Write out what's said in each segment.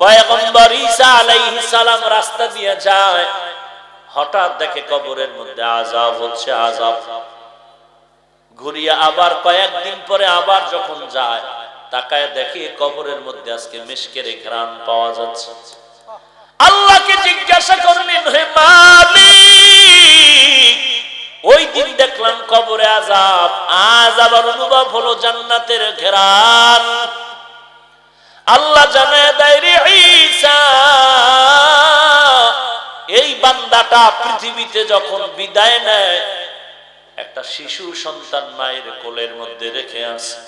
পয়গম্বর ঈসা সালাম রাস্তা দিয়ে যায়। হঠাৎ দেখে কবরের মধ্যে আজাব হচ্ছে আজাব ঘুরিয়ে আবার কয়েকদিন পরে আবার যখন যায়, তাকায় দেখে কবরের মধ্যে আজকে মিশকের ঘ্রাণ পাওয়া যাচ্ছে। আল্লাহকে জিজ্ঞাসা করলেন, হে মালিক, ওই দিন দেখলাম কবরে আজাব আজ আবার অনুভব হলো জান্নাতের ঘেরান আল্লাহ জানায় দেয় বান্দাটা পৃথিবীতে যখন বিদায় নেয়, একটা শিশু সন্তান মায়ের কোলের মধ্যে রেখে আসে।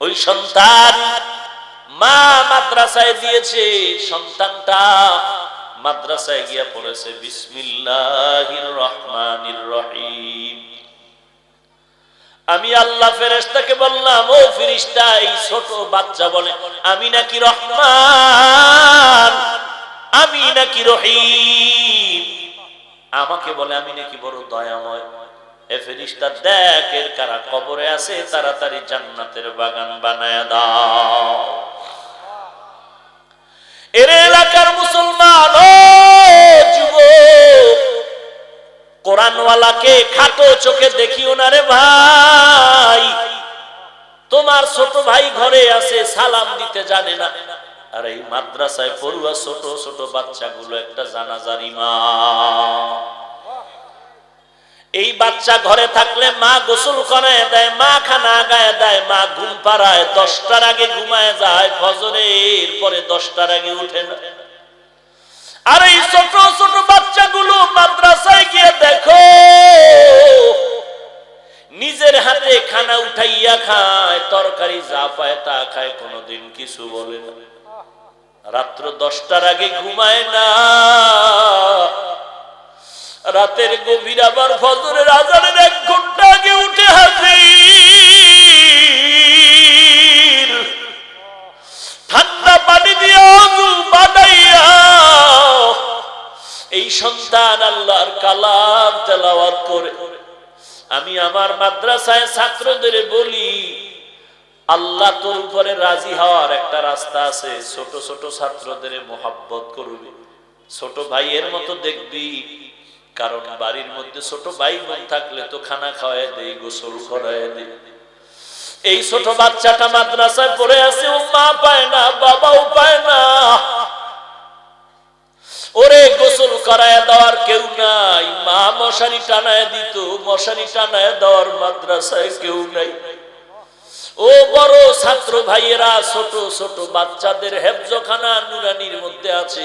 ওই সন্তান মা মাদ্রাসায় দিয়েছে, সন্তানটা মাদ্রাসায় গিয়া পড়েছে, বিসমিল্লাহির রহমানির রহিম। আমি আল্লাহ ফেরেশতাকে বললাম, ও ফেরেশতা, এই ছোট বাচ্চা বলে, আমি নাকি রহমান? আমি নাকি রহিম? আমাকে বলে, আমি নাকি বড় দয়াময়। এলাকার মুসলমান কোরআনওয়ালাকে খাটো চোখে দেখিও না রে ভাই। তোমার ছোট ভাই ঘরে আছে, সালাম দিতে জানে না। আর এই মাদ্রাসায় পড়ুয়া ছোট ছোট বাচ্চাগুলো একটা জানাজার ইমাম। এই বাচ্চা ঘরে থাকলে মা গোসল করায় দেয়, মা খানা গায়ে দেয়, মা ঘুম পাড়ায়, দশটার আগে ঘুমায় যায়, ফজরের পরে দশটার আগে উঠে না। আর এই ছোট ছোট বাচ্চাগুলো মাদ্রাসায় গিয়ে দেখো, নিজের হাতে খানা উঠাইয়া খায়, তরকারি যা পায় তা খায়, কোনোদিন কিছু বলে না। রাত্র দশটার আগে ঘুমায় না। রাতের গভীর আবার ফজরের আজানের এক ঘণ্টা আগে উঠে হাজির। ঠান্ডা পানি দিয়ে এই সন্তান আল্লাহর কালাম তেলাওয়াত করে। আমি আমার মাদ্রাসায় ছাত্রদের বলি আল্লাহ তোর উপরে রাজি হওয়ার একটা রাস্তা আছে। ছোট ছোট ছাত্রদের মোহাব্বত করবি। ছোট ভাইয়ের মতো দেখবি। কারণ বাড়ির মধ্যে ছোট ভাই বোন থাকলে তো খানা খাওয়াই দেই, গোসল করায় দেই। এই ছোট বাচ্চাটা মাদ্রাসায় পড়ে আছে, ও মা পায় না, বাবাও পায় না। ওরে গোসল করায় দেওয়ার কেউ নাই, মা মশারি টানায় দিত, মশারি টানায় দেওয়ার মাদ্রাসায় কেউ নাই। ও বড় ছাত্র ভাইয়েরা, ছোট ছোট বাচ্চাদের হেফজখানা নুরানির মধ্যে আছে।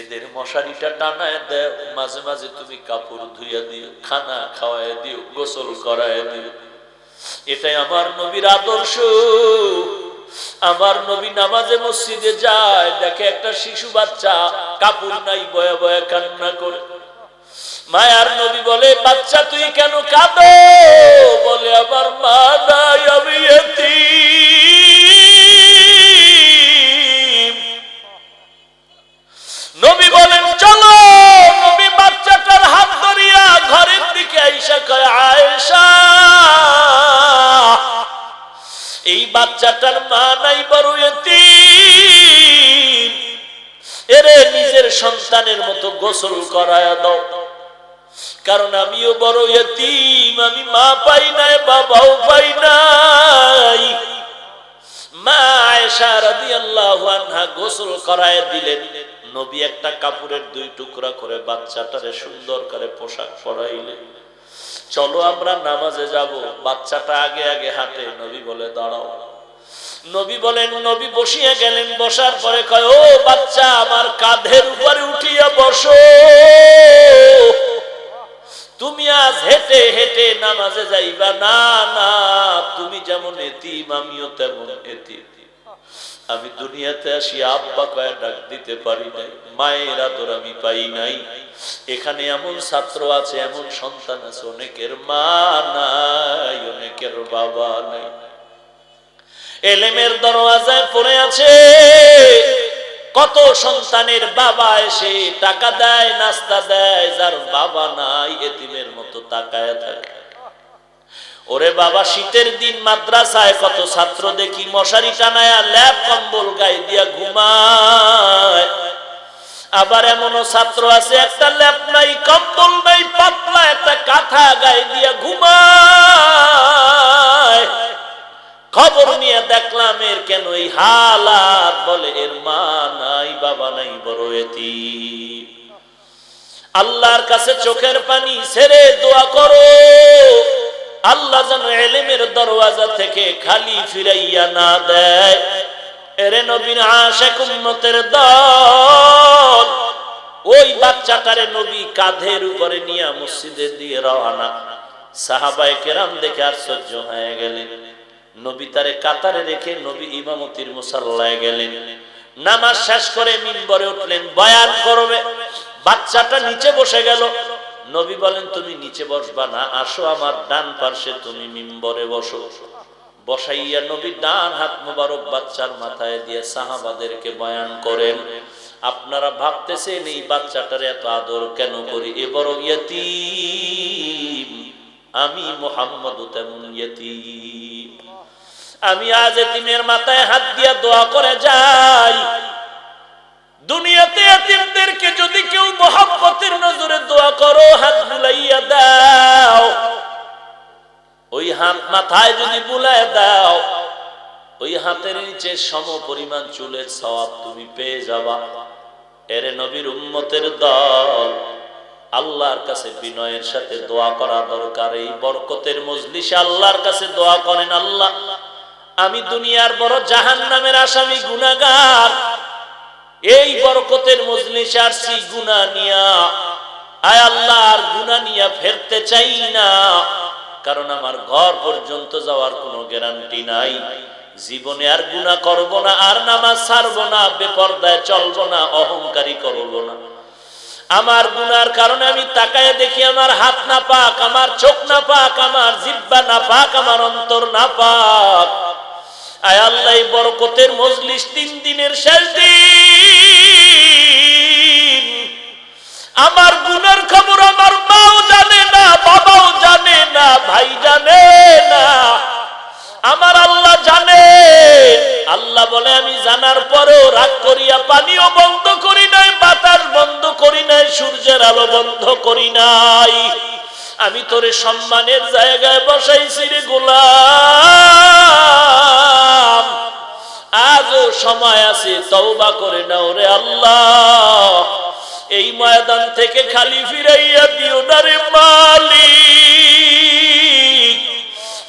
এদের মশারিটা টানায় দেয় মাঝে মাঝে তুমি কাপড় ধুইয়া দিও, খানা খাওয়ায় দিও, গোসল করায় দিও। এটাই আমার নবীর আদর্শ। আমার নবী নামাজে মসজিদে যায়, দেখে একটা শিশু বাচ্চা কাপড় নাই, বয়া বয়া কান্না করে। মায়ার নবী বলে, বাচ্চা, তুই কেন কাঁদো? বলে, আমার মা নাই, আমি এতিম। নবী বলেন, চলো। নবী বাচ্চাটার হাত ধরিয়া ঘরের দিকে আইসা কয়, আয়েশা, এই বাচ্চাটার মা নাই, বড় এতিম। এরে নিজের সন্তানের মতো গোসল করায়া দাও। কারণ আমিও বড় এতিম, আমি মা পাই নাই, বাবাও পাই নাই। নবী চলো আমরা নামাজে যাব। বাচ্চাটা আগে আগে নবী বলে নবী বলেন, নবী বসিয়া গেলেন। বসার পরে কয়, ও বাচ্চা, আমার কাঁধের উপরে উঠিয়া বসো। তুমি আজ হেঁটে হেঁটে নামাজে যাইবা। না না, তুমি যেমন এতিম, আমিও তেমন এতিম। আমি দুনিয়াতে আসি, আব্বা কয়ে, ডাক দিতে পারি নাই। মায়ের আদর আমি পাই নাই। এখানে এমন ছাত্র আছে, এমন সন্তান আছে, অনেকের মা নাই, অনেকের বাবা নাই। এলেমের দরওয়াজায় পড়ে আছে। কত সন্তানের বাবা এসে টাকা দেয়, নাস্তা দেয়, যার বাবা নাই, এতিমের মতো তাকায় থাকে। ওরে বাবা, শীতের দিন মাদ্রাসায় কত ছাত্র দেখি, মশারি টানায়া ল্যাপ কম্বল গায়ে দিয়া ঘুমায়। আবার এমনও ছাত্র আছে, একটা ল্যাপ নাই, কম্বল নাই, পাতলা একটা কাঁথা গায়ে দিয়া ঘুমায়। খবর নিয়ে দেখলাম, এর কেন এই হালাত? বলে, এর মা নাই, বাবা নাই, বড় এতিম। আল্লাহর কাছে চোখের পানি ছেড়ে দোয়া করো। আল্লাহ যেন এলেমের দরওয়াজা থেকে খালি ফিরাইয়া না দেয়। এরে নবীন আশেক উম্মতের দল, ওই বাচ্চাটারে নবী কাঁধের উপরে নিয়ে মসজিদে দিয়ে রওনা। সাহাবায়ে কেরাম দেখে আশ্চর্য হয়ে গেলেন। নবী তারে কাতারে রেখে নবী ইমামতির মুসাল্লায় গেলেন। নামাজ শেষ করে মিম্বরে উঠলেন, বয়ান করবে। বাচ্চাটা নিচে বসে গেল। নবী বলেন, তুমি নিচে বসবা না, আসো আমার ডান পার্শ্বে, তুমি মিম্বরে বসো। বসাইয়া নবী ডান হাত মুবারক বাচ্চার মাথায় দিয়ে সাহাবাদেরকে বয়ান করেন, আপনারা ভাবতেছেন এই বাচ্চাটার এত আদর কেন করি? এ বড় ইয়তিম। আমি মোহাম্মদ তেমন ইয়তিম। আমি আজ এতিমের মাথায় হাত দিয়া দোয়া করে যাই। দুনিয়াতে এতিমদেরকে যদি কেউ মোহাম্মতের নজরে দোয়া করো, হাত বুলাইয়া দাও। ওই হাত মাথায় যদি বুলায় দাও, ওই হাতের নিচে সম পরিমাণ চুলের সওয়াব তুমি পেয়ে যাবা। এরে নবীর উম্মতের দল আল্লাহর কাছে বিনয়ের সাথে দোয়া করা দরকার। এই বরকতের মজলিসে আল্লাহর কাছে দোয়া করেন আল্লাহ। আমি দুনিয়ার বড় জাহান নামের আসামি গুনাগার এই বরকতের মজলিসে আসছি গুনা নিয়া। আয় আল্লাহ, আর গুনা নিয়া ফেরতে চাই না। কারণ আমার ঘর পর্যন্ত যাওয়ার কোনো গ্যারান্টি নাই। জীবনে আর গুণা করব না, আর নামাজ ছাড়বো না, বেপর্দায় চলবো না, অহংকারী করব না। আমার গুনার কারণে আমি তাকায় দেখি আমার হাত না পাক, আমার চোখ না পাক, আমার জিব্বা না পাক, আমার অন্তর না পাক। আয় বরকতের মজলিস তিন দিনের শেষ দিন। আমার গুনার খবর আমার মাও জানে না, বাবাও জানে না, ভাই জানে না। আমার আল্লাহ জানে। আল্লাহ বলে, আমি জানার পরেও রাগ করিয়া পানিও বন্ধ করি নাই, বাতাস বন্ধ করি নাই, সূর্যের আলো বন্ধ করি নাই। আমি তোরে সম্মানের জায়গায় বসাইছি রে গোলাম আজও সময় আছে, তওবা করে নাও রে আল্লাহ। এই ময়দান থেকে খালি ফিরাইয়া দিও না রে মালিক।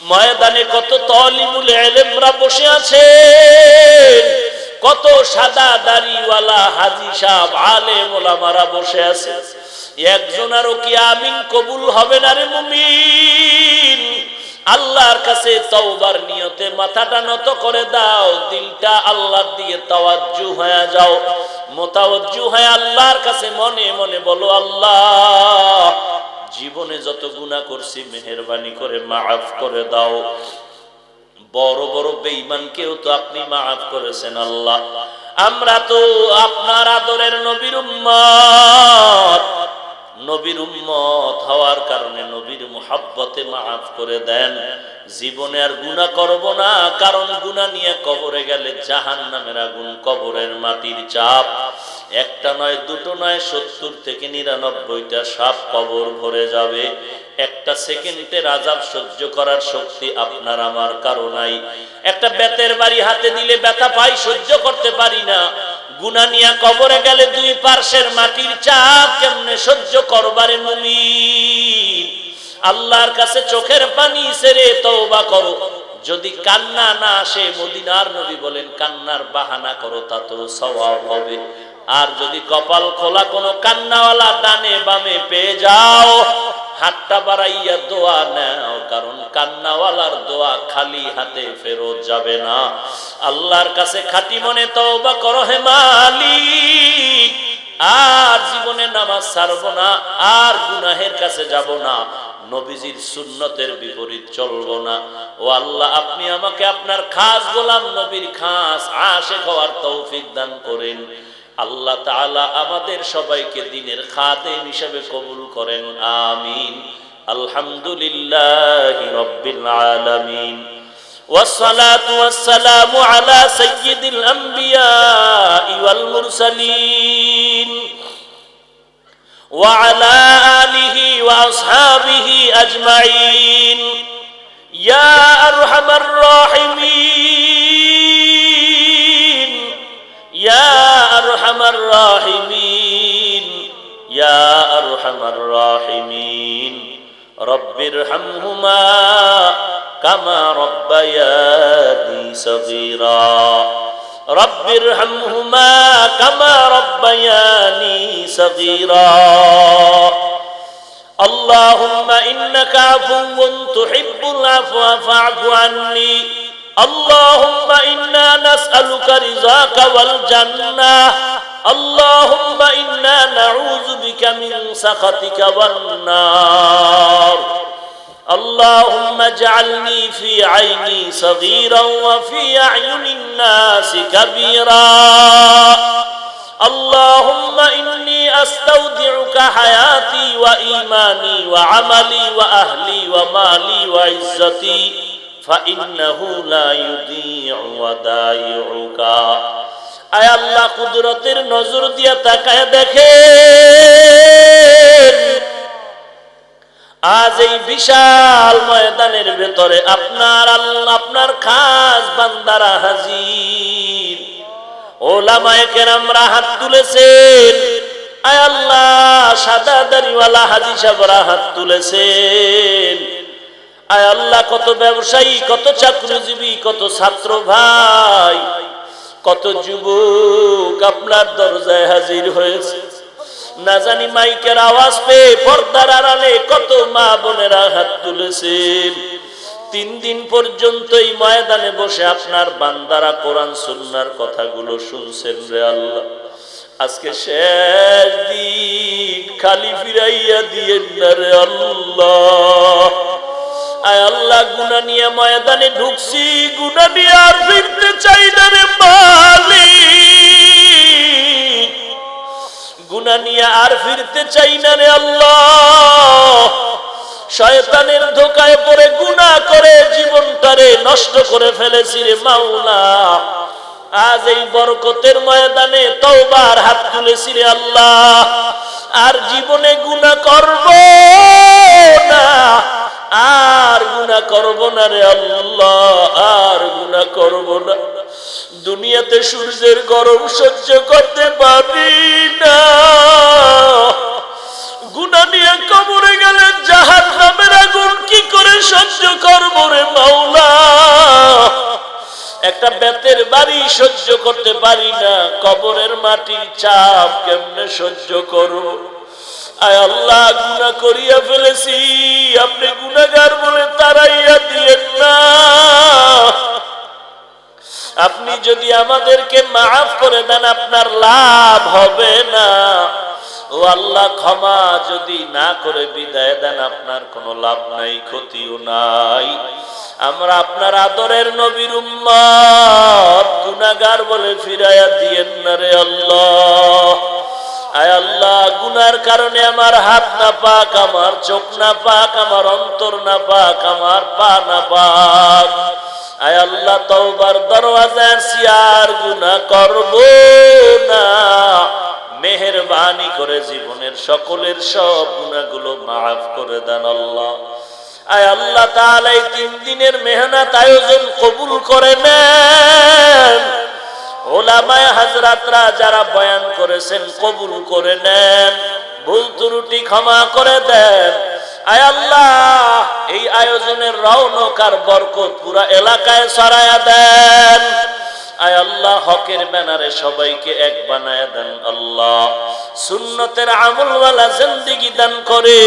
ময়দানে কত তলিমুল এলেমরা বসে আছে, কত সাদা দাড়িওয়ালা হাজি সাহেব, আলেম ওলামারা বসে আছে। একজন আরও কি আমিন কবুল হবে না রে মুমিন? আল্লাহর কাছে তওবার নিয়তে মাথাটা নত করে দাও, দিলটা আল্লাহর দিকে তাওয়াজ্জু হয়ে যাও। মোতাওয়াজ্জু হয়ে আল্লাহর কাছে মনে মনে বলো, আল্লাহ, জীবনে যত গুনাহ করছি, মেহেরবানি করে মাফ করে দাও। বড় বড় বেঈমানকেও তো আপনি মাফ করেছেন, আল্লাহ। আমরা তো আপনার আদরের নবীর উম্মত। নবীর উম্মত হওয়ার কারণে নবীর মুহাব্বতে মাফ করে দেন। জীবনে আর গুনাহ করব না, কারণ গুনাহ নিয়ে কবরে গেলে জাহান নামের আগুন কবরের মাটির চাপ। একটা নয়, দুটো নয়, সত্তর থেকে নিরানব্বইটা সাপ কবর ভরে যাবে। একটা সেকেন্ডের আজাব সহ্য করার শক্তি আপনার আমার কারও নাই একটা বেতের বাড়ি হাতে দিলে ব্যথা পাই, সহ্য করতে পারি না। গুনা নিয়া কবরে গেলে দুই পার্শ্বের মাটির চাপ কেমনে সহ্য করবারে মুমিন? আল্লাহর কাছে চোখের পানি সেরে তওবা করো। যদি কান্না না আসে, মদিনার নবী বলেন, কান্নার বাহানা করো, তা তো সওয়াব হবে। আর যদি কপাল খোলা কোনো কান্নাওয়ালা দানে বামে পেয়ে যাও হাতটা বাড়াইয়া দোয়া নাও, কারণ কান্নাওয়ালার দোয়া খালি হাতে ফেরত যাবে না। আল্লাহর কাছে খাটি মনে তওবা করো হে মালিক। আর জীবনে নামাজ ছাড়ব না, আর গুনাহের কাছে যাব না, নবীজির সুন্নতের বিপরীত চলবো না। ও আল্লাহ, আপনি আমাকে আপনার খাস গোলাম নবীর খাস আশে হওয়ার তৌফিক দান করেন। আল্লাহ তাআলা আমাদের সবাইকে দিনের খাদেম হিসেবে কবুল করেন আমিন আলহামদুলিল্লাহ রব্বিল আলামিন والصلاة والسلام على سيد الأنبياء والمرسلين وعلى آله وأصحابه أجمعين يا أرحم الراحمين يا أرحم الراحمين يا أرحم الراحمين رب ارحمهما كما ربياني صغيرا رب ارحمهما كما ربياني صغيرا اللهم إنك عفو تحب العفو فاعف عني اللهم إنا نسألك رضاك والجنة. اللهم إنا نعوذ بك من سخطك والنار. اللهم اجعلني في عيني صغيرا وفي أعين الناس كبيرا. اللهم إني أستودعك حياتي وإيماني وعملي وأهلي ومالي وعزتي. فإنه لا يضيع ودائعك আয় আল্লাহ কুদরতের নজর দিয়া তাকায় দেখেন আজ এই বিশাল ময়দানের ভেতরে আপনার আল্লাহ আপনার খাস বান্দারা হাজির ওলামায়ে কেরামরা হাত তুলেছেন আয় আল্লাহ সাদা দাড়িওয়ালা হাজি সাহেবরা হাত তুলেছেন আয় আল্লাহ, কত ব্যবসায়ী, কত চাকরিজীবী, কত ছাত্র ভাই, কত যুবক আপনার দরজায় হাজির হয়েছে। না জানি মাইকের আওয়াজ পেয়ে পর্দার আড়ালে কত মা বোনেরা হাত তুলেছেন তিন দিন পর্যন্ত এই ময়দানে বসে আপনার বান্দারা কোরআন, সুন্নার কথাগুলো শুনছেন রে আল্লাহ। আজকে শেষ দিন খালি ফিরাইয়া দিয়ে না রে আল্লাহ। আয় আল্লাহ গুনা ময়দানে ঢুকছি। গুনা নিয়ে আর ফিরতে চাই না রে মালিক। গুনা নিয়ে আর ফিরতে চাই না রে আল্লাহ। শয়তানের ধোকায় পড়ে গুনাহ করে জীবনটারে নষ্ট করে ফেলেছি রে মাওলা। আজ এই বরকতের ময়দানে তওবার হাত তুলেছি রে আল্লাহ। আর জীবনে গুনাহ করব না। আর গুনাহ করব না রে আল্লাহ, আর গুনাহ করব না। দুনিয়াতে সূর্যের গরম সহ্য করতে পারি না। গুনা নিয়ে কবরে গেলে জাহান নামের আগুন কি করে সহ্য করব রে মাওলা? একটা বেতের বাড়ি সহ্য করতে পারি না, কবরের মাটির চাপ কেমনে সহ্য করব? আয় আল্লাহ গুনা করিয়া ফেলেছি। আপনি গুনাগার বলে তারাইয়া দিয়েন না। আপনি যদি আমাদেরকে মাফ করে দেন, আপনার লাভ হবে না। ও আল্লাহ, ক্ষমা যদি না করে বিদায় দেন, আপনার কোনো লাভ নাই, ক্ষতিও নাই। আমরা আপনার আদরের নবীর উম্মত। গুনাগার বলে ফিরাইয়া দিয়েন না রে আল্লাহ। আয় আল্লাহ, গুনার কারণে আমার হাত না পাক, আমার চোখ না পাক, আমার অন্তর না পাক, আমার পা না পাক। আয় আল্লাহ, তওবার দরওয়াজা সিয়ার গুনাহ করব না। মেহেরবানি করে জীবনের সকলের সব গুণাগুলো মাফ করে দেন আল্লাহ। আয় আল্লাহ তাআলা এই তিন দিনের মেহনত আয়োজন কবুল করে নেন। ওলামায় হাজরাতরা যারা বয়ান করেছেন, কবুল করে নেন, ভুল ত্রুটি ক্ষমা করে দেন। আয় আল্লাহ, এই আয়োজনের রৌনক আর বরকত পুরা এলাকায় ছড়ায়া দেন। আয় আল্লাহ, হকের ব্যানারে সবাইকে এক বানায় দেন আল্লাহ। সুন্নতের আমলওয়ালা জিন্দিগি দান করে